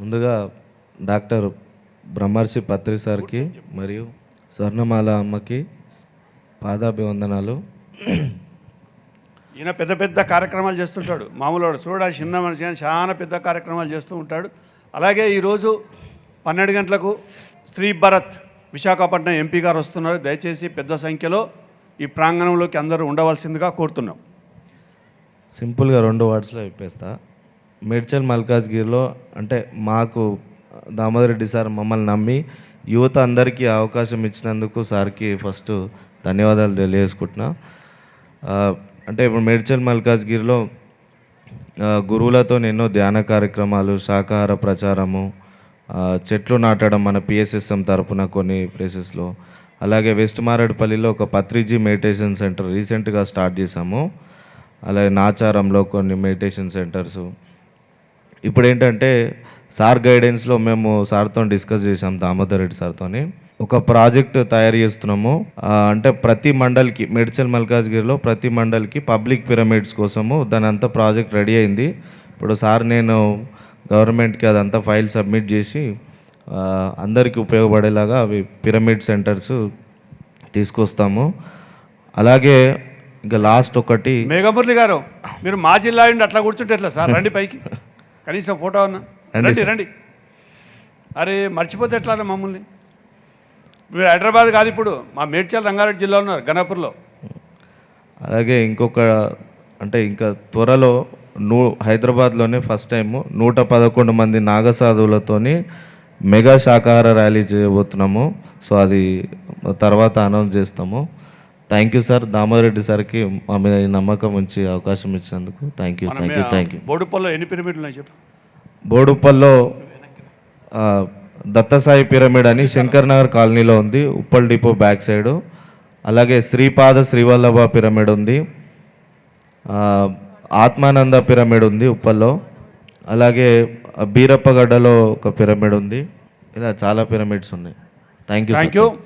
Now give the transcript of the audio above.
ముందుగా డాక్టర్ బ్రహ్మర్షి పత్రి సార్కి మరియు స్వర్ణమాల అమ్మకి పాదాభివందనాలు. ఈయన పెద్ద పెద్ద కార్యక్రమాలు చేస్తుంటాడు. మామూలు వాడు చూడ చిన్న మనిషి కానీ చాలా పెద్ద కార్యక్రమాలు చేస్తూ ఉంటాడు. అలాగే ఈరోజు పన్నెండు గంటలకు శ్రీ భరత్ విశాఖపట్నం ఎంపీ గారు వస్తున్నారు. దయచేసి పెద్ద సంఖ్యలో ఈ ప్రాంగణంలోకి అందరూ ఉండవలసిందిగా కోరుతున్నాం. సింపుల్గా రెండు వర్డ్స్లో చెప్పేస్తా. మేడ్చల్ మల్కాజ్గిరిలో అంటే మాకు దామోదర్ రెడ్డి సార్ మమ్మల్ని నమ్మి యువత అందరికీ అవకాశం ఇచ్చినందుకు సార్కి ఫస్ట్ ధన్యవాదాలు తెలియజేసుకుంటున్నా. అంటే ఇప్పుడు మేడ్చల్ మల్కాజ్గిరిలో ఆ, గురువులతో ఎన్నో ధ్యాన కార్యక్రమాలు శాకాహార ప్రచారము చెట్లు నాటడం మన పిఎస్ఎస్ఎం తరపున కొన్ని ప్లేసెస్లో అలాగే వెస్ట్ మారేడుపల్లిలో ఒక పత్రిజీ మెడిటేషన్ సెంటర్ రీసెంట్గా స్టార్ట్ చేశాము. అలాగే నాచారంలో కొన్ని మెడిటేషన్ సెంటర్స్. ఇప్పుడు ఏంటంటే సార్ గైడెన్స్లో మేము సార్తో డిస్కస్ చేసాం దామోదర్ రెడ్డి సార్తోని. ఒక ప్రాజెక్ట్ తయారు చేస్తున్నాము. అంటే ప్రతి మండల్కి మెడ్చల్ మల్కాజ్గిరిలో ప్రతి మండల్కి పబ్లిక్ పిరమిడ్స్ కోసము దాని అంతా ప్రాజెక్ట్ రెడీ అయింది. ఇప్పుడు సార్ నేను గవర్నమెంట్కి అదంతా ఫైల్ సబ్మిట్ చేసి అందరికీ ఉపయోగపడేలాగా అవి పిరమిడ్ సెంటర్స్ తీసుకొస్తాము. అలాగే ఇంకా లాస్ట్ ఒకటి మేఘమురళి గారు మీరు మా జిల్లా నుండి అట్లా కూర్చుంటే ఎట్లా సార్? రండి పైకి. కనీసం ఫోటో అన్నా. రండి రండి అరే మర్చిపోతే ఎట్లా మమ్మల్ని? మీరు హైదరాబాద్ కాదు ఇప్పుడు మా మేడ్చల్ రంగారెడ్డి జిల్లా ఉన్నారు గణపూర్లో. అలాగే ఇంకొక అంటే ఇంకా త్వరలో నూ హైదరాబాద్లోనే ఫస్ట్ టైం నూట పదకొండు మంది నాగసాధువులతోని మెగా శాకాహార ర్యాలీ చేయబోతున్నాము. సో అది తర్వాత అనౌన్స్ చేస్తాము. థ్యాంక్ యూ సార్ దామారెడ్డి సార్కి మా మీద ఈ నమ్మకం ఉంచి అవకాశం ఇచ్చినందుకు thank you thank you thank you బోడుపల్లో ఎన్ని పిరమిడ్లు ఉన్నాయి చెప్పు. బోడుప్పల్లో ఆ, దత్తసాయి పిరమిడ్ అని శంకర్ నగర్ కాలనీలో ఉంది. Uppal depot back side. అలాగే శ్రీపాద శ్రీవల్లభ పిరమిడ్ ఉంది. ఆత్మానంద పిరమిడ్ ఉంది ఉప్పల్లో. అలాగే బీరప్పగడ్డలో ఒక పిరమిడ్ ఉంది. ఇలా చాలా పిరమిడ్స్ ఉన్నాయి. Thank you thank you